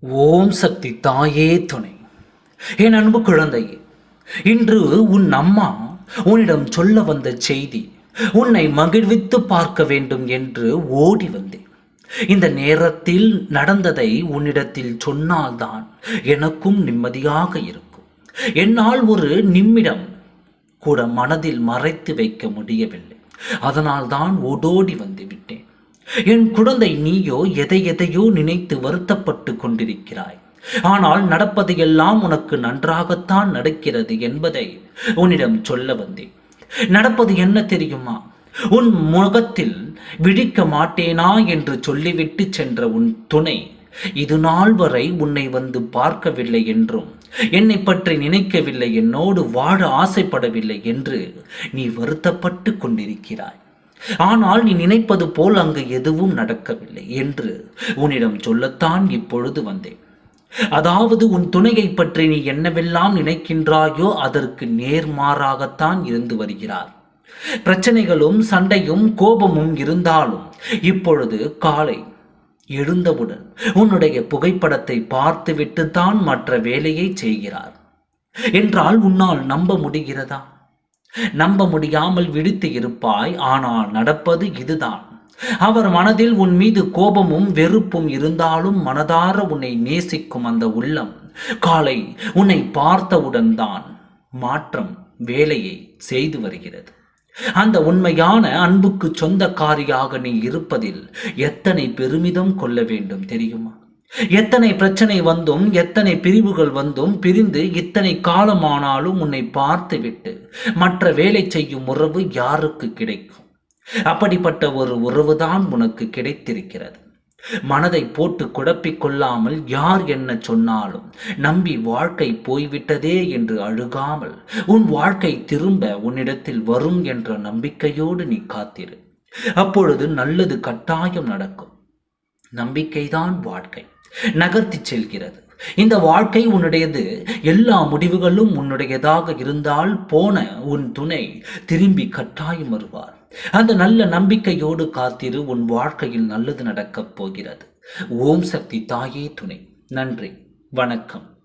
ஓம் சக்தி தாயே துணை. என் அன்பு குழந்தையே இன்று உன் அம்மா உன்னிடம் சொல்ல வந்த செய்தி உன்னை மகிழ்வித்து பார்க்க வேண்டும் என்று ஓடி வந்தேன். இந்த நேரத்தில் நடந்ததை உன்னிடத்தில் சொன்னால்தான் எனக்கும் நிம்மதியாக இருக்கும். என்னால் ஒரு நிமிடம் கூட மனதில் மறைத்து வைக்க முடியவில்லை. அதனால்தான் ஓடோடி வந்துவிட்டேன் என் குழந்தை நீயோ எதை எதையோ நினைத்து வருத்தப்பட்டு கொண்டிருக்கிறாய். ஆனால் நடப்பதையெல்லாம் உனக்கு நன்றாகத்தான் நடக்கிறது என்பதை உன்னிடம் சொல்ல வந்தேன். நடப்பது என்ன தெரியுமா? உன் முகத்தில் விழிக்க மாட்டேனா என்று சொல்லிவிட்டு சென்ற உன் துணை இது நாள் வரை உன்னை வந்து பார்க்கவில்லை என்றும் என்னை பற்றி நினைக்கவில்லை என்னோடு வாழ ஆசைப்படவில்லை என்று நீ வருத்தப்பட்டு கொண்டிருக்கிறாய். ஆனால் நீ நினைப்பது போல் அங்கு எதுவும் நடக்கவில்லை என்று உன்னிடம் சொல்லத்தான் இப்பொழுது வந்தேன். அதாவது உன் துணையை பற்றி நீ என்னவெல்லாம் நினைக்கின்றாயோ அதற்கு நேர்மாறாகத்தான் இருந்து வருகிறார். பிரச்சனைகளும் சண்டையும் கோபமும் இருந்தாலும் இப்பொழுது காலை எழுந்தவுடன் உன்னுடைய புகைப்படத்தை பார்த்துவிட்டு தான் மற்ற வேலையை செய்கிறார். என்றால் உன்னால் நம்ப முடிகிறதா? நம்ப முடியாமல் விழித்து இருப்பாய் ஆனால் நடப்பது இதுதான். அவர் மனதில் உன் மீது கோபமும் வெறுப்பும் இருந்தாலும் மனதார உன்னை நேசிக்கும் அந்த உள்ளம். காலை உன்னை பார்த்தவுடன் தான் மாற்றம் வேலையை செய்து வருகிறது. அந்த உண்மையான அன்புக்கு சொந்தக்காரியாக நீ இருப்பதில் எத்தனை பெருமிதம் கொள்ள வேண்டும் தெரியுமா? எத்தனை பிரச்சனை வந்தும் எத்தனை பிரிவுகள் வந்தும் பிரிந்து இத்தனை காலமானாலும் உன்னை பார்த்துவிட்டு மற்ற வேலை செய்யும் உறவு யாருக்கு கிடைக்கும்? அப்படிப்பட்ட ஒரு உறவுதான் உனக்கு கிடைத்திருக்கிறது. மனதை போட்டு குழப்பிக் கொள்ளாமல் யார் என்ன சொன்னாலும் நம்பி வாழ்க்கை போய்விட்டதே என்று அழுகாமல் உன் வாழ்க்கை திரும்ப உன்னிடத்தில் வரும் என்ற நம்பிக்கையோடு நீ காத்திரு. அப்பொழுது நல்லது கட்டாயம் நடக்கும். நம்பிக்கைதான் வாழ்க்கை. நகர்த்தி செல்கிறது. இந்த வாழ்க்கை உன்னுடையது. எல்லா முடிவுகளும் உன்னுடையதாக இருந்தால் போன உன் துணை திரும்பி கட்டாயம் வருவார். அந்த நல்ல நம்பிக்கையோடு காத்திரு உன் வாழ்க்கையில் நல்லது நடக்கப் போகிறது. ஓம் சக்தி தாயே துணை. நன்றி. வணக்கம்.